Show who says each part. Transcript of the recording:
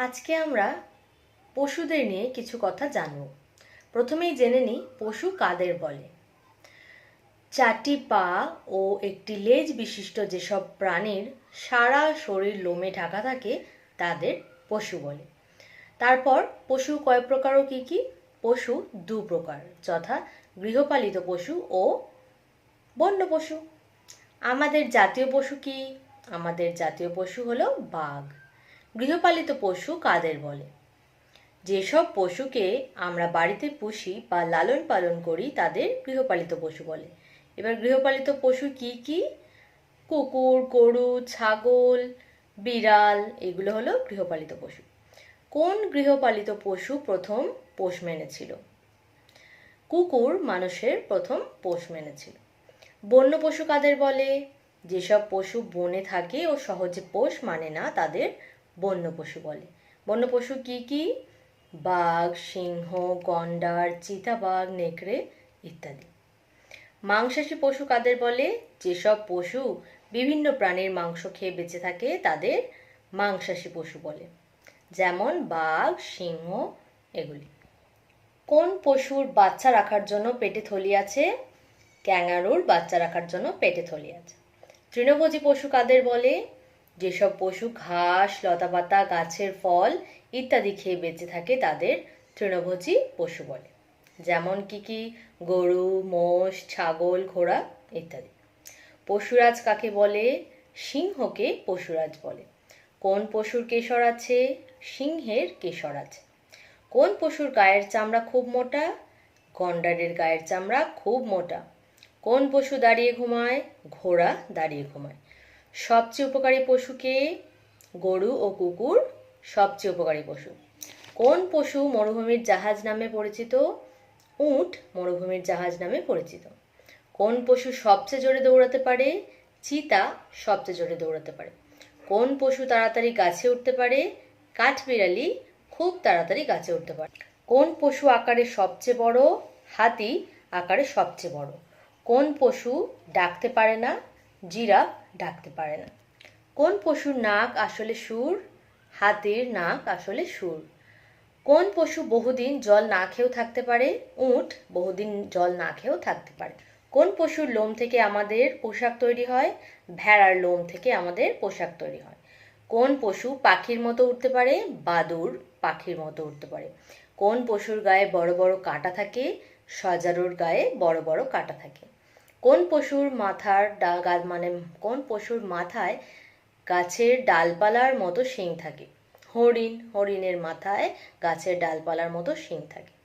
Speaker 1: আজকে আমরা পশুদের নিয়ে কিছু কথা জানব। প্রথমেই জেনে নিই, পশু কাদের বলে? চারটি পা ও একটি লেজ বিশিষ্ট যেসব প্রাণীর সারা শরীর লোমে ঢাকা থাকে, তাদের পশু বলে। তারপর, পশু কয় প্রকার ও কী কী? পশু দু প্রকার, যথা গৃহপালিত পশু ও বন্য পশু। আমাদের জাতীয় পশু কি? আমাদের জাতীয় পশু হলো বাঘ। গৃহপালিত পশু কাদের বলে? যেসব পশুকে আমরা বাড়িতে পুষি বা লালন পালন করি, তাদের গৃহপালিত পশু বলে। এবার গৃহপালিত পশু কি কি? কুকুর, গরু, ছাগল, বিড়াল, এগুলো হলো গৃহপালিত পশু। কোন গৃহপালিত পশু প্রথম পোষ মেনেছিল? কুকুর মানুষের প্রথম পোষ মেনেছিল। বন্য পশু কাদের বলে? যেসব পশু বনে থাকে ও সহজে পোষ মানে না, তাদের বন্য পশু বলে। বন্য পশু কি কি? বাঘ, সিংহ, গন্ডার, চিতাবাঘ, নেকড়ে ইত্যাদি। মাংসাশী পশু কাদের বলে? যেসব পশু বিভিন্ন প্রাণীর মাংস খেয়ে বেঁচে থাকে, তাদের মাংসাশী পশু বলে। যেমন বাঘ, সিংহ, এগুলি। কোন পশুর বাচ্চা রাখার জন্য পেটে থলি আছে? ক্যাঙ্গারুর বাচ্চা রাখার জন্য পেটে থলি আছে। তৃণভোজী পশু কাদের বলে? যেসব পশু ঘাস, লতাপাতা, গাছের ফল ইত্যাদি খেয়ে বেঁচে থাকে তাদের তৃণভোজী পশু বলে। যেমন কি কি? গরু, মোষ, ছাগল, ঘোড়া ইত্যাদি। পশুরাজ কাকে বলে? সিংহকে পশুরাজ বলে। কোন পশুর কেশর আছে? সিংহের কেশর আছে। কোন পশুর গায়ের চামড়া খুব মোটা? গন্ডারের গায়ের চামড়া খুব মোটা। কোন পশু দাঁড়িয়ে ঘুমায়? ঘোড়া দাঁড়িয়ে ঘুমায়। সবচেয়ে উপকারী পশুকে গরু ও কুকুর সবচেয়ে উপকারী পশু। কোন পশু মরুভূমির জাহাজ নামে পরিচিত? উট মরুভূমির জাহাজ নামে পরিচিত। কোন পশু সবচেয়ে জোরে দৌড়াতে পারে? চিতা সবচেয়ে জোরে দৌড়াতে পারে। কোন পশু তাড়াতাড়ি গাছে উঠতে পারে? কাঠবিড়ালি খুব তাড়াতাড়ি গাছে উঠতে পারে। কোন পশু আকারে সবচেয়ে বড়? হাতি আকারে সবচেয়ে বড়। কোন পশু ডাকতে পারে না? জিরাফ ডাকতে পারে না। কোন পশুর নাক আসলে সুর? হাতির নাক আসলে সুর। কোন পশু বহুদিন জল না খেয়েও থাকতে পারে? উট বহুদিন জল না খেয়েও থাকতে পারে। কোন পশুর লোম থেকে আমাদের পোশাক তৈরি হয়? ভেড়ার লোম থেকে আমাদের পোশাক তৈরি হয়। কোন পশু পাখির মতো উঠতে পারে? বাদুর পাখির মতো উঠতে পারে। কোন পশুর গায়ে বড় বড় কাঁটা থাকে? সজারুর গায়ে বড় বড় কাঁটা থাকে। কোন পশুর মাথার ডা মানে কোন পশুর মাথায় গাছের ডালপালার মতো শিং থাকে? হরিণ, হরিণের মাথায় গাছের ডালপালার মতো শিং থাকে।